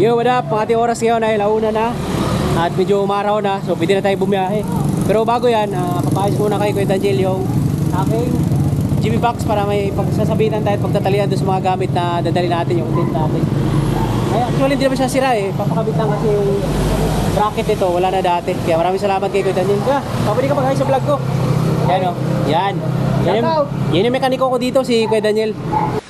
Yo, what up? Ang ating oras ngayon ay launa na at medyo umaraw na so pwede na tayo bumiyahe. Pero bago yan, uh, papayos muna kay Kuya Daniel yung aking Jimmy Box para may pagsasabitan tayo at pagtatalian doon sa mga gamit na dadali natin yung tent natin. Ay, actually hindi naman siya sira eh. Papakabit lang kasi yung bracket nito, wala na dati. Kaya maraming salamat kay Kuya Daniel. Kuya, pabili ka mag sa vlog ko. Yan o. Yan. Yan yung, yan yung mekaniko ko dito, si Kuya Daniel.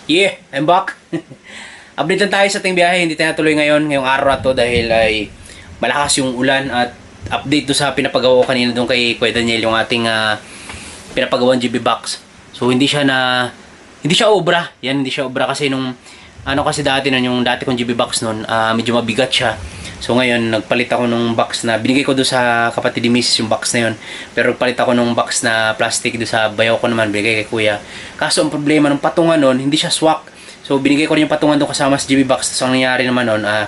Yeah, I'm back. Update lang tayo sa ating biyahe. Hindi tayo natuloy ngayon, ngayong araw na to dahil ay malakas yung ulan at update to sa pinapagawa ko kanina doon kay Kuya Daniel yung ating uh, pinapagawang GB box. So hindi siya na hindi siya obra. Yan hindi siya obra kasi nung ano kasi dati na yung dati kong GB box noon, ah, medyo mabigat siya. So ngayon nagpalit ako ng box na binigay ko doon sa kapatid ni Mrs. yung box na yun. Pero nagpalit ako ng box na plastic doon sa bayaw ko naman binigay kay kuya. Kaso ang problema ng patungan noon, hindi siya swak. So binigay ko rin yung patungan doon kasama sa GB box. So ang nangyari naman noon, ah,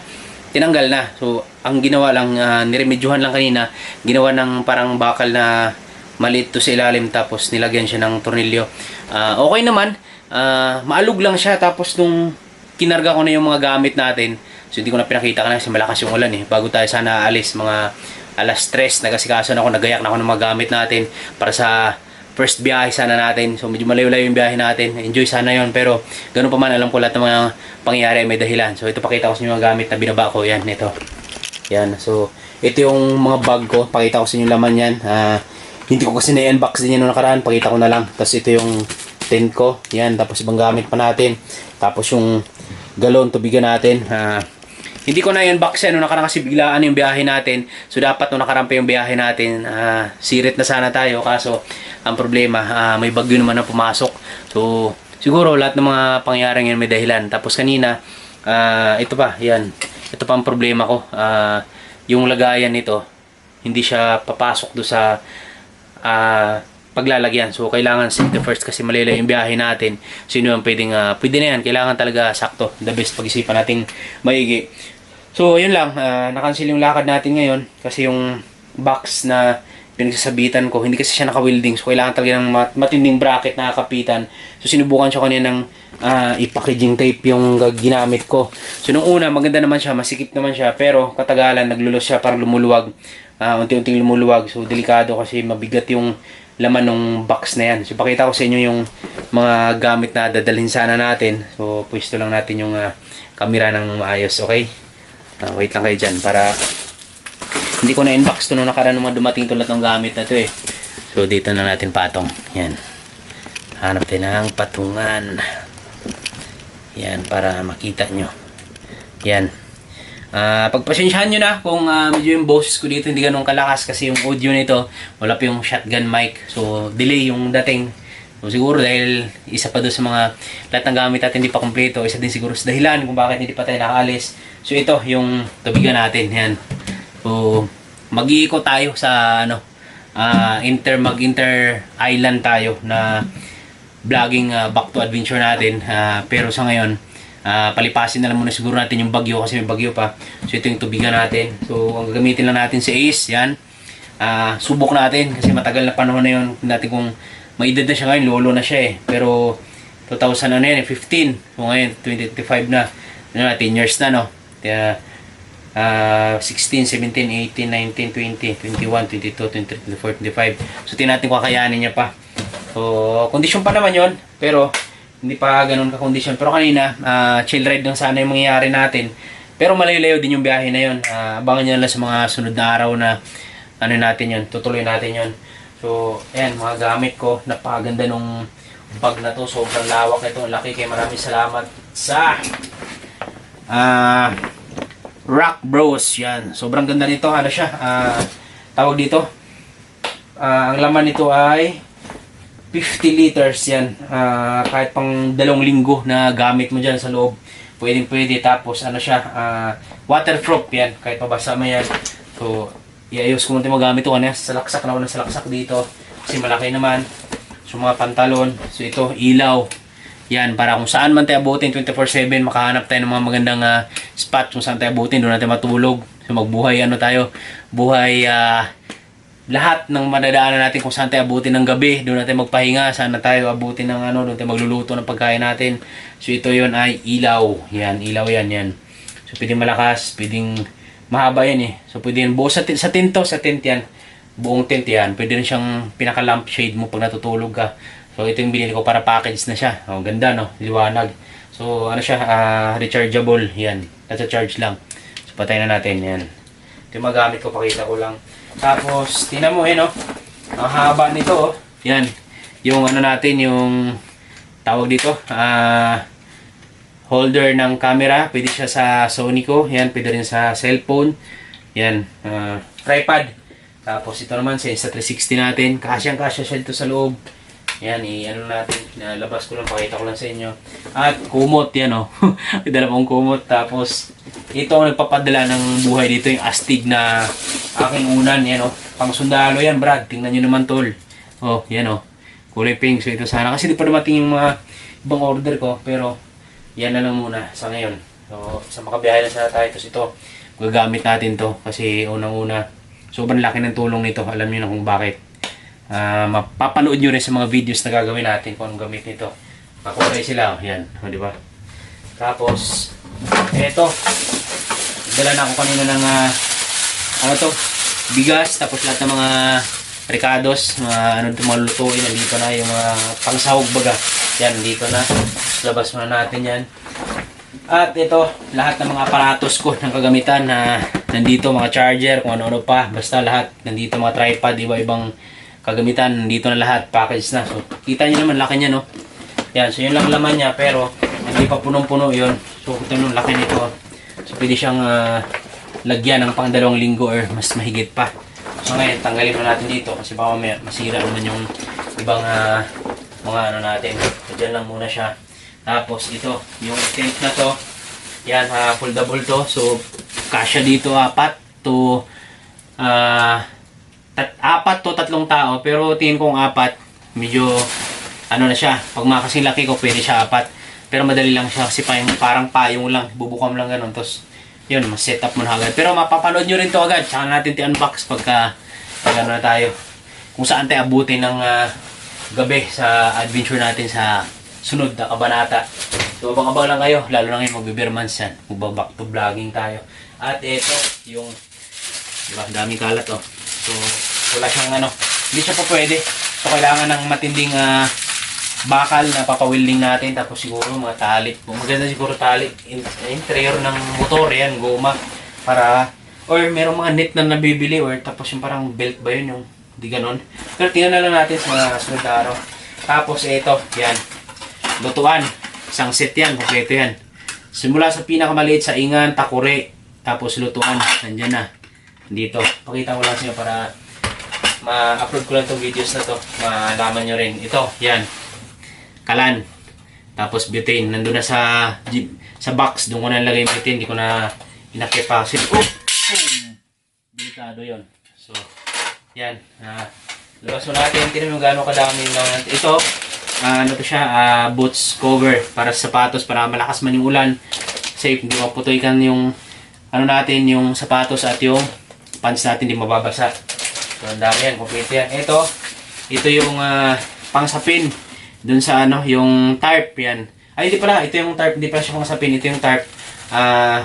tinanggal na. So ang ginawa lang, uh, niremedyohan lang kanina, ginawa ng parang bakal na maliit to sa ilalim tapos nilagyan siya ng tornilyo. Ah, okay naman, ah, maalog lang siya tapos nung kinarga ko na yung mga gamit natin, so hindi ko na pinakita ka na kasi malakas yung ulan eh. Bago tayo sana aalis, mga alas 3, nagasikaso na ako, nagayak na ako ng mga gamit natin para sa first biyahe sana natin. So medyo malayo-layo yung biyahe natin. Enjoy sana yon pero ganun pa man alam ko lahat ng mga pangyayari ay may dahilan. So ito pakita ko sa inyo mga gamit na binaba ko. Yan, ito. Yan. So ito yung mga bag ko. Pakita ko sa inyo laman yan. Ah, hindi ko kasi na-unbox din yan nung nakaraan. Pakita ko na lang. Tapos ito yung tent ko. Yan. Tapos ibang gamit pa natin. Tapos yung galon tubigan natin. Ah, hindi ko na unbox yan nung nakaraan kasi biglaan yung biyahe natin. So dapat nung nakaraan pa yung biyahe natin, ah, sirit na sana tayo. Kaso ang problema, ah, may bagyo naman na pumasok. So siguro lahat ng mga pangyayaring yan may dahilan. Tapos kanina, ah, ito pa, yan. Ito pa ang problema ko. Ah, yung lagayan nito, hindi siya papasok do sa ah, paglalagyan. So, kailangan safety first kasi malilay yung biyahe natin. Sino yung pwedeng, ah, pwede na yan. Kailangan talaga sakto. The best pag-isipan natin maigi. So, yun lang. Uh, nakancel yung lakad natin ngayon kasi yung box na pinagsasabitan ko, hindi kasi siya naka-welding. So, kailangan talaga ng mat- matinding bracket na kapitan. So, sinubukan siya kanina ng uh, i-packaging tape yung ginamit ko. So, nung una, maganda naman siya, masikip naman siya. Pero, katagalan, naglulos siya para lumuluwag. Uh, unti-unting lumuluwag. So, delikado kasi mabigat yung laman ng box na yan. So, pakita ko sa inyo yung mga gamit na dadalhin sana natin. So, pwesto lang natin yung uh, camera ng maayos, okay? Uh, wait lang kayo dyan para hindi ko na inbox to nung nakaraan nung dumating tulad ng gamit na to eh. So, dito na natin patong. Yan. Hanap tayo ng patungan. Yan, para makita nyo. Yan. Ah, pagpasensyahan nyo na kung ah, medyo yung boses ko dito hindi ganun kalakas kasi yung audio nito wala pa yung shotgun mic. So, delay yung dating. So, siguro dahil isa pa doon sa mga lahat ng gamit natin hindi pa kompleto. Isa din siguro sa dahilan kung bakit hindi pa tayo nakaalis. So, ito yung tubigan natin. Yan. So, mag-iikot tayo sa ano, ah, inter mag-inter island tayo na vlogging ah, back to adventure natin. Ah, pero sa ngayon, ah, palipasin na lang muna siguro natin yung bagyo kasi may bagyo pa. So ito yung tubigan natin. So ang gagamitin lang natin si Ace, yan. Ah, subok natin kasi matagal na panahon na yun natin kung may edad na siya ngayon, lolo na siya eh. Pero 2000 ano yan, eh, 15. So ngayon, 2025 na. Ano na, 10 years na no. Kaya, ah 16, 17, 18, 19, 20, 21, 22, 23, 24, 25. So tingnan natin kung kakayanin niya pa. So, kondisyon pa naman yon pero hindi pa ganun ka-kondisyon. Pero kanina, ah, chill ride lang sana yung mangyayari natin. Pero malayo-layo din yung biyahe na yun. Ah, abangan nyo lang sa mga sunod na araw na ano natin yun, tutuloy natin yun. So, ayan, mga gamit ko. Napakaganda nung bag na to. Sobrang lawak nito. Laki kay maraming salamat sa ah Rock Bros. Yan. Sobrang ganda nito. Ano siya? Ah, tawag dito. Ah, ang laman nito ay 50 liters yan. Ah, kahit pang dalawang linggo na gamit mo dyan sa loob. Pwedeng pwede. Tapos ano siya, ah, waterproof yan. Kahit mabasa mo yan. So, iayos ko muna magamit ko. Ano yan? Salaksak na ako ng salaksak dito. Kasi malaki naman. So, mga pantalon. So, ito, ilaw. Yan, para kung saan man tayo abutin 24-7, makahanap tayo ng mga magandang ah, spot kung saan tayo abutin, doon natin matulog. So, magbuhay, ano tayo, buhay, ah, lahat ng madadaanan natin kung saan tayo abutin ng gabi, doon natin magpahinga, saan na tayo abutin ng ano, doon tayo magluluto ng pagkain natin. So ito yon ay ilaw. Yan, ilaw yan, yan. So pwedeng malakas, pwedeng mahaba yan eh. So, pwede yan buo sa, sa tent to, sa tent yan. Buong tent yan. Pwede rin siyang pinaka lampshade mo pag natutulog ka. So, ito yung binili ko para package na siya. Oh, ganda no, liwanag. So, ano siya, ah, rechargeable. Yan, nasa-charge lang. So, patay na natin. Yan. Ito yung magamit ko, pakita ko lang. Tapos, tingnan mo eh, no? Ang haba nito, oh. Yan. Yung ano natin, yung tawag dito, ah, holder ng camera. Pwede siya sa Sony ko. Yan, pwede rin sa cellphone. Yan, ah, tripod. Tapos ito naman sa Insta360 natin. Kasyang-kasya siya dito sa loob. Yan, i-ano natin. Nalabas ko lang, pakita ko lang sa inyo. At kumot, yan o. Oh. Dala pong kumot. Tapos, ito ang nagpapadala ng buhay dito, yung astig na aking unan. Yan o. Oh. Pang sundalo yan, Brad. Tingnan nyo naman, tol. Oh, yan o. Oh. Kulay pink. So, ito sana. Kasi di pa dumating yung mga ibang order ko. Pero, yan na lang muna sa ngayon. So, sa makabiyahe na sa tayo. Tapos ito, gagamit natin to. Kasi unang-una, sobrang laki ng tulong nito. Alam niyo na kung bakit. Ah, mapapanood nyo rin sa mga videos na gagawin natin kung gamit nito. Pakulay sila. Oh, yan. O, di ba? Tapos, eto. Dala na ako kanina ng, ah, ano to, bigas. Tapos lahat ng mga ricados, mga ano to, mga lutuin. Nandito na yung mga pangsahog baga. Yan, dito na. Labas muna natin yan. At ito, lahat ng mga aparatos ko ng kagamitan na nandito, mga charger, kung ano-ano pa. Basta lahat, nandito mga tripod, iba-ibang kagamitan, nandito na lahat, package na. So, kita nyo naman, laki niya, no? Yan, so yun lang laman niya, pero hindi pa punong-puno yun. So, ito yung laki nito. So, pwede siyang ah, lagyan ng pang linggo or mas mahigit pa. So, ngayon, tanggalin mo natin dito kasi baka may masira naman yung ibang ah, mga ano natin. So, dyan lang muna siya. Tapos, ito, yung tent na to, yan, uh, foldable to. So, kasya dito apat to ah tat, apat to tatlong tao. Pero tingin kong apat, medyo ano na siya. Pag mga kasing laki ko, pwede siya apat. Pero madali lang siya kasi parang, parang payong lang. Bubukam lang ganun. Tapos, yun, mas set up mo na agad. Pero mapapanood nyo rin to agad. Tsaka natin ti-unbox pagka pag ano na tayo. Kung saan tayo abutin ng ah, gabi sa adventure natin sa sunod na kabanata. So, abang-abang lang kayo. Lalo na ngayon magbe-beermans yan. Magbaback to vlogging tayo. At ito, yung Diba? Daming kalat oh. So, wala siyang ano. Hindi siya pa pwede. So, kailangan ng matinding ah, bakal na papawilding natin. Tapos siguro mga tali. Maganda siguro tali. In- interior ng motor yan, goma. Para, or merong mga net na nabibili. Or tapos yung parang belt ba yun yung di ganon. Pero tingnan na lang natin sa mga sunod araw. Tapos ito, yan. Lutuan. Isang set yan, kompleto yan. Simula sa pinakamaliit sa ingan, takure. Tapos lutuan, nandyan na dito. Pakita ko lang sa inyo para ma-upload ko lang itong videos na to. Malaman nyo rin. Ito, yan. Kalan. Tapos butane. Nandun na sa sa box. Doon ko na nilagay yung butane. Hindi ko na inakipasin. Oh! Boom! Delikado yun. So, yan. Ah, labas mo natin. Tignan mo gaano kadami na Ito, ah, ano to siya, ah, boots cover para sa sapatos para malakas man yung ulan. Safe, hindi maputoy kan yung ano natin, yung sapatos at yung pants natin hindi mababasa. So, ang dami yan, kompleto yan. Ito, ito yung ah, pangsapin dun sa ano, yung tarp yan. Ay, hindi pala, ito yung tarp, hindi pala siya pangsapin, ito yung tarp ah,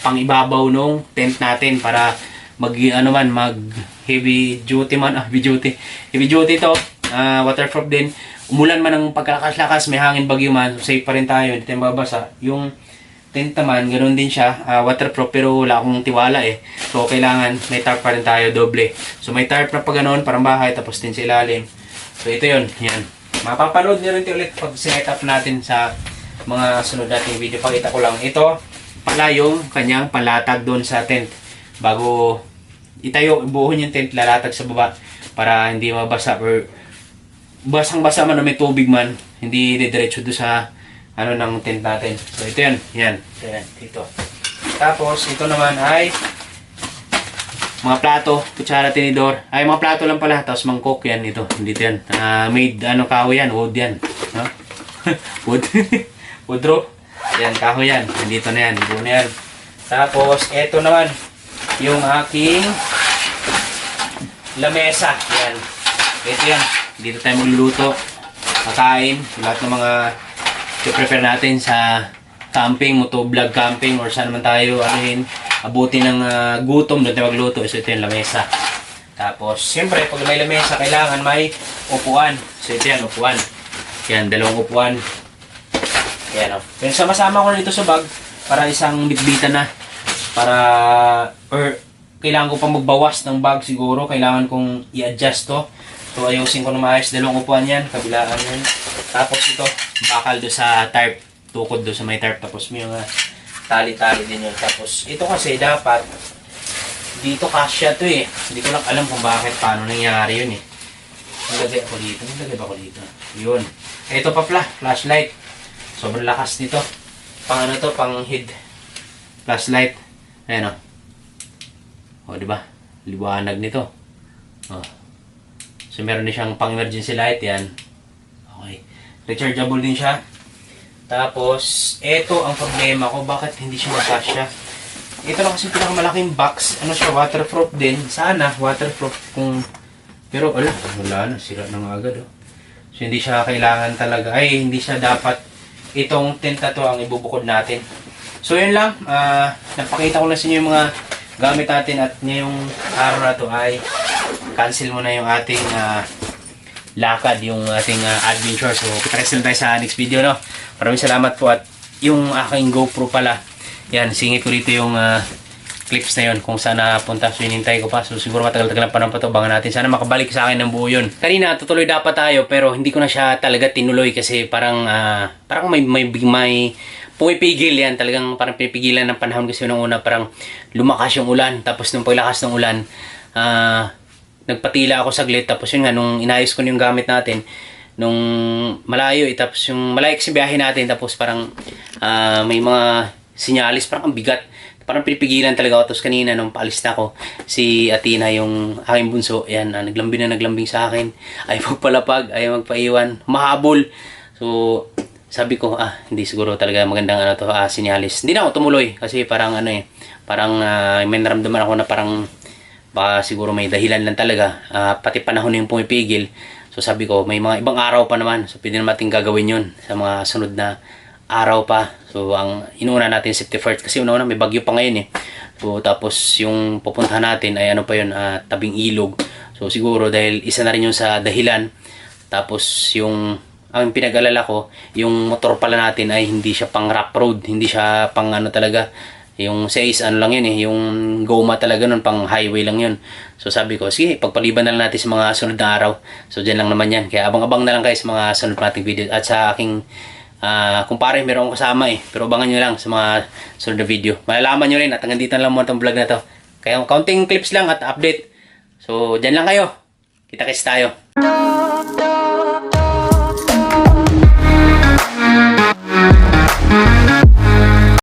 pang ibabaw nung tent natin para mag ano man mag heavy duty man ah, heavy duty heavy duty to ah, waterproof din umulan man ng pagkakaslakas may hangin bagyo man safe pa rin tayo hindi tayo mababasa yung tent naman ganoon din siya. Ah, waterproof pero wala akong tiwala eh. So kailangan may tarp pa rin tayo doble. So may tarp na pa ganoon parang bahay tapos din sa ilalim. So ito yun yan. Mapapanood nyo rin ito ulit pag set up natin sa mga sunod nating video. Pakita ko lang. Ito pala yung kanyang palatag doon sa tent. Bago itayo buuhin yung tent lalatag sa baba para hindi mabasa or basang basa man o may tubig man hindi didiretso doon sa ano ng tent natin so ito yan yan yan dito tapos ito naman ay mga plato, kutsara, tinidor. Ay, mga plato lang pala. Tapos mangkok yan ito. Dito yan. Ah, made, ano, kahoy yan. Wood yan. No? Wood. Wood raw. Yan, kahoy yan. Nandito na yan. Buo na yan. Tapos, eto naman. Yung aking lamesa. Yan. Ito yan. Dito tayo magluluto. Kakain. Lahat ng mga i-prepare natin sa camping, motovlog camping, or saan man tayo, anuhin, abutin ng ah, gutom, doon magluto. So, ito yung lamesa. Tapos, siyempre, pag may lamesa, kailangan may upuan. So, ito yan, upuan. Yan, dalawang upuan. Yan, o. Pero sama-sama ko dito sa bag para isang bitbitan na. Para, or, kailangan ko pang magbawas ng bag siguro. Kailangan kong i-adjust to. So, ayusin ko na maayos. Dalawang upuan yan, kabilaan yan. Tapos ito, bakal do sa tarp. Tukod do sa may tarp. Tapos may mga tali-tali din yun. Tapos, ito kasi dapat, dito kasya to eh. Hindi ko lang alam kung bakit, paano nangyari yun eh. Nilagay ako dito. Nilagay ba ako dito? Yun. Ito pa pala, flashlight. Sobrang lakas nito. Pang ano to, pang head. Flashlight. Ayan o. O, di ba? Liwanag nito. O. So, meron din siyang pang emergency light. Yan. Okay. Rechargeable din siya. Tapos, ito ang problema ko. Bakit hindi siya magkasya? Ito lang kasi pinakamalaking box. Ano siya, waterproof din. Sana, waterproof kung... Pero, ala, wala na. Sira na nga agad, oh. So, hindi siya kailangan talaga. Ay, hindi siya dapat itong tent na to ang ibubukod natin. So, yun lang. Ah, napakita ko lang sa inyo yung mga gamit natin at ngayong araw na to ay cancel mo na yung ating ah, lakad, yung ating ah, adventure. So, kita-kits tayo sa next video, no? Maraming salamat po at yung aking GoPro pala, yan, singit ko dito yung ah, clips na yun kung saan napunta. So, inintay ko pa. So, siguro matagal-tagal pa ng patubangan natin. Sana makabalik sa akin ng buo yun. Kanina, tutuloy dapat tayo pero hindi ko na siya talaga tinuloy kasi parang, ah, parang may, may, may pumipigil yan. Talagang parang pinipigilan ng panahon kasi nung una parang lumakas yung ulan. Tapos nung paglakas ng ulan, ah, nagpatila ako saglit. Tapos yun nga, nung inayos ko yung gamit natin, nung malayo, eh, tapos yung malayo kasi biyahe natin, tapos parang ah, may mga sinyalis, parang ang bigat. Parang pinipigilan talaga ako. Tapos kanina, nung paalis na ako, si Atina, yung aking bunso, yan, ah, naglambing na naglambing sa akin. Ayaw magpalapag, ayaw magpaiwan, mahabol. So, sabi ko, ah, hindi siguro talaga magandang ano to, ah, sinyalis. Hindi na ako tumuloy kasi parang ano eh, parang ah, may naramdaman ako na parang baka siguro may dahilan lang talaga. Ah, pati panahon yung pumipigil. So sabi ko, may mga ibang araw pa naman. So pwede naman natin gagawin yun sa mga sunod na araw pa. So ang inuuna natin safety first kasi una-una may bagyo pa ngayon eh. So tapos yung pupuntahan natin ay ano pa yun, ah, tabing ilog. So siguro dahil isa na rin yung sa dahilan. Tapos yung ang pinag-alala ko, yung motor pala natin ay hindi siya pang rough road, hindi siya pang ano talaga, yung 6 ano lang yun eh, yung goma talaga nun, pang highway lang yun. So sabi ko, sige, pagpaliban na lang natin sa mga sunod na araw. So dyan lang naman yan. Kaya abang-abang na lang kayo sa mga sunod nating video. At sa aking ah kumpare, meron kasama eh. Pero abangan nyo lang sa mga sunod na video. Malalaman nyo rin at hanggang dito na lang muna itong vlog na to. Kaya counting clips lang at update. So dyan lang kayo. Kita-kits tayo.